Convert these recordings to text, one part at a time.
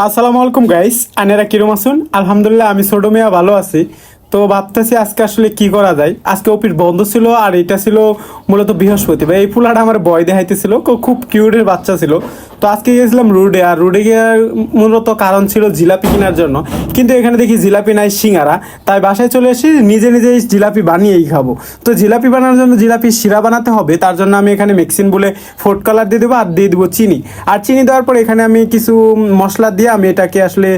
আসসালামু আলাইকুম গাইস আনেরা কিরম আছেন? আলহামদুলিল্লাহ, আমি সোডোমিয়া ভালো আছি। তো ভাবতেছি আজকে আসলে কি করা যায়? আজকে অফিস বন্ধ ছিল, আর এটা ছিল মূলত বৃহস্পতিবার। এই ফুলাটা আমার বয় দেখাইতেছিল খুব কিউটের বাচ্চা ছিল। তো আজকে গিয়েছিলাম রুডে, আর রুডে গিয়ে মূলত কারণ ছিল জিলাপি কেনার জন্য। কিন্তু এখানে দেখি জিলাপি নাই, সিঙ্গারা। তাই বাসায় চলে এসে নিজে নিজেই জিলাপি বানিয়েই খাব। তো জিলাপি বানানোর জন্য জিলাপি শিরা বানাতে হবে, তার জন্য আমি এখানে মেক্সিন বলে ফুড কালার দিয়ে দেবো আর দিয়ে দেবো চিনি। আর চিনি দেওয়ার পর এখানে আমি কিছু মশলা দিয়ে আমি এটাকে আসলে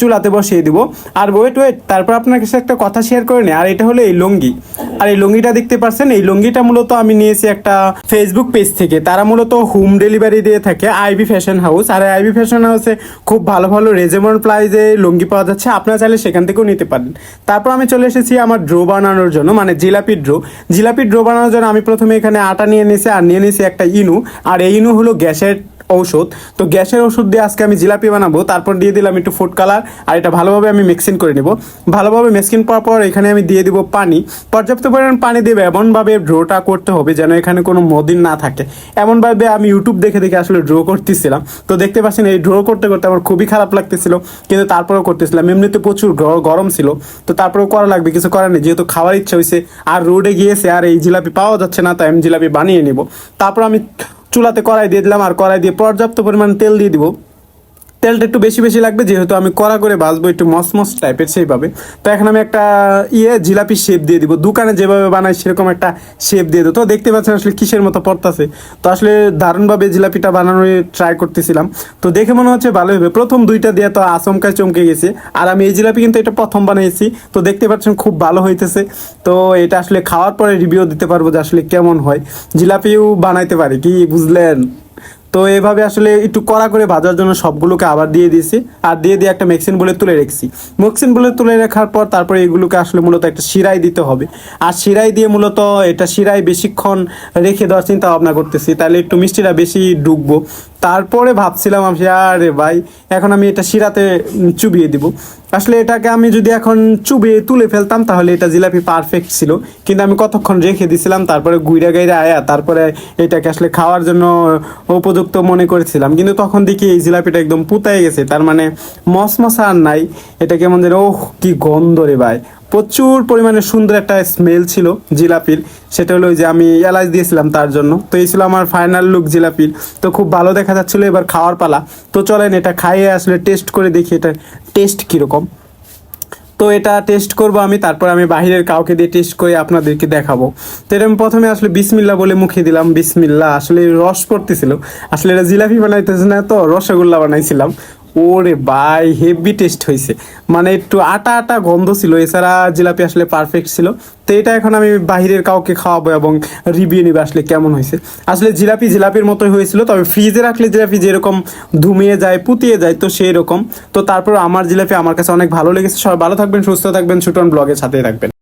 চুলাতে বসিয়ে দিব। আর ওয়েট ওয়েট তারপর আপনার কাছে একটা কথা শেয়ার করে নিই, আর এটা হলো এই লুঙ্গি। আর এই লুঙ্গিটা দেখতে পাচ্ছেন এই লুঙ্গিটা মূলত আমি নিয়েছি একটা ফেসবুক পেজ থেকে। তারা মূলত হোম ডেলিভারি দিয়ে থাকে আইবি ফ্যাশন হাউস। আর আইবি ফ্যাশন হাউসে খুব ভালো ভালো রেজেমন প্রাইজে লুঙ্গি পাওয়া যাচ্ছে। আপনারা চাইলে সেখান থেকেও নিতে পারেন। তারপর আমি চলে এসেছি আমার ড্রো বানানোর জন্য মানে জিলাপি ড্রো। জিলাপি ড্রো বানানোর জন্য আমি প্রথমে এখানে আটা নিয়ে নিয়েছি, আর নিয়ে নিয়েছি একটা ইনু। আর এই ইনু হলো গ্যাসের ঔষধ। তো গ্যাসের ওষুধ দিয়ে আজকে আমি জিলাপি বানাবো, তারপর দিয়ে দিলাম একটু ফুড কালার আর এটা ভালোভাবে আমি মিক্সিং করে নেব। ভালোভাবে মিক্সিং করার পর এখানে আমি দিয়ে দিব পানি। পর্যাপ্ত পরিমাণ পানি দেবে এমনভাবে ড্রোটা করতে হবে যেন এখানে কোনো মদিন না থাকে। এমনভাবে আমি ইউটিউব দেখে দেখে আসলে ড্র করতেছিলাম। তো দেখতে পাচ্ছেন, এই ড্র করতে করতে আমার খুবই খারাপ লাগতেছিল, কিন্তু তারপরেও করতেছিলাম। এমনিতে প্রচুর গরম ছিল, তো তারপরেও করা লাগবে, কিছু করার নেই। যেহেতু খাওয়ার ইচ্ছা হয়েছে আর রোডে গিয়েছে, আর এই জিলাপি পাওয়া যাচ্ছে না, তাই আমি জিলাপি বানিয়ে নিব। তারপর আমি চুলাতে কড়াই দিয়ে দিলাম আর কড়াই দিয়ে পর্যাপ্ত পরিমাণ তেল দিয়ে দিব। তেলটা একটু বেশি বেশি লাগবে, যেহেতু আমি কড়া করে ভাজবো একটু মসমস টাইপের সেইভাবে। তো এখন আমি একটা ইয়ে জিলাপি শেপ দিয়ে দিব। দোকানে যেভাবে বানাই সেরকম একটা শেপ দিয়ে দেবো। তো দেখতে পাচ্ছেন আসলে কিসের মতো পড়তাছে। তো আসলে দারুণভাবে জিলাপিটা বানানোর ট্রাই করতেছিলাম। তো দেখে মনে হচ্ছে ভালো হবে। প্রথম দুইটা দিয়ে তো আচমকায় চমকে গেছে। আর আমি এই জিলাপি কিন্তু এটা প্রথম বানিয়েছি। তো দেখতে পাচ্ছেন খুব ভালো হইতেছে। তো এটা আসলে খাওয়ার পরে রিভিউ দিতে পারব যে আসলে কেমন হয়। জিলাপিও বানাইতে পারি কি, বুঝলেন? তো এভাবে আসলে একটু কড়া করে ভাজার জন্য সবগুলোকে আবার দিয়ে দিয়েছি। আর দিয়ে দিয়ে একটা মেক্সিন বলে তুলে রেখেছি। মেক্সিন বলে তুলে রাখার পর তারপরে এগুলোকে আসলে মূলত একটা শিরাই দিতে হবে। আর শিরাই দিয়ে মূলত এটা শিরাই বেশিক্ষণ রেখে দেওয়ার চিন্তা ভাবনা করতেছি। তাহলে একটু মিষ্টিটা বেশি ডুববো। তারপরে ভাবছিলাম আমি, আরে ভাই, এখন আমি এটা শিরাতে চুবিয়ে দিব। আসলে এটাকে আমি যদি এখন চুবিয়ে তুলে ফেলতাম, তাহলে এটা জিলাপি পারফেক্ট ছিল। কিন্তু আমি কতক্ষণ রেখে দিছিলাম, তারপরে গুইরা গাইরা আয়া, তারপরে এটাকে আসলে খাওয়ার জন্য উপযুক্ত মনে করেছিলাম। কিন্তু তখন দেখি এই জিলাপিটা একদম পুতায় গেছে। তার মানে মশমশা আর নাই। এটা কেমন যেন, ওহ, কি গন্ধ রে ভাই। প্রচুর পরিমাণে সুন্দর একটা স্মেল ছিল জিলাপির। সেটা হলো যে আমি এলাচ দিয়েছিলাম তার জন্য। তো এই ছিল আমার ফাইনাল লুক জিলাপির। তো খুব ভালো দেখা যাচ্ছিল এবার খাওয়ার পালা। তো চলেন এটা খাইয়ে আসলে টেস্ট করে দেখি এটা টেস্ট কীরকম। তো এটা টেস্ট করব আমি, তারপর আমি বাহিরের কাউকে দিয়ে টেস্ট করে আপনাদেরকে দেখাবো। তো এটা আমি প্রথমে আসলে বিসমিল্লা বলে মুখে দিলাম, বিসমিল্লা। আসলে রস পড়তেছিল। আসলে এটা জিলাপি বানাইতেছে না তো, রসগোল্লা বানাইছিলাম। ওরে ভাই হেভি টেস্ট হয়েছে মানে একটু আটা আটা গন্ধ ছিল, এছাড়া জিলাপি আসলে পারফেক্ট ছিল। তো এটা এখন আমি বাহিরের কাউকে খাওয়াবো এবং রিভিউ নিবে আসলে কেমন হয়েছে আসলে জিলাপি জিলাপির মতোই হয়েছিল, তবে ফ্রিজে রাখলে জিলাপি যেরকম ধুমিয়ে যায়, পুতিয়ে যায়, তো সেই রকম তো তারপর আমার জিলাপি আমার কাছে অনেক ভালো লেগেছে। সবাই ভালো থাকবেন, সুস্থ থাকবেন ছুটন ব্লগের সাথেই থাকবেন।